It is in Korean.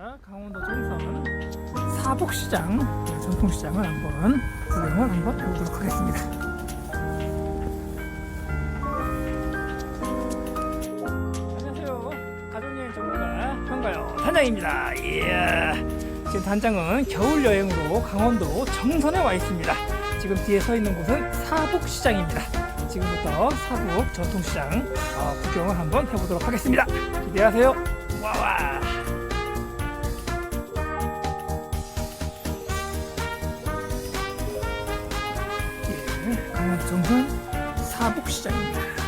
자, 강원도 정선 사복시장 네, 전통시장을 한번 구경을 한번 해보도록 하겠습니다. 안녕하세요. 가족여행 전문가 현가요 단장입니다. 이야, 지금 단장은 겨울 여행으로 강원도 정선에 와 있습니다. 지금 뒤에 서 있는 곳은 사복시장입니다. 지금부터 사복 전통시장 어, 구경을 한번 해보도록 하겠습니다. 기대하세요. 와와. 예, 강원 정선 사복시장입니다.